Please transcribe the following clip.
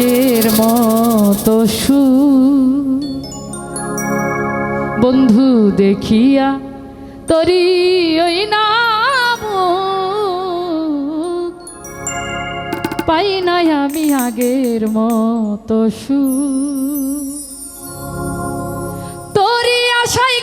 আগের মতো সু বন্ধু দেখিয়া তরি ওই নাম। পাই নাই আমি আগের মতো সু তোরি আশাই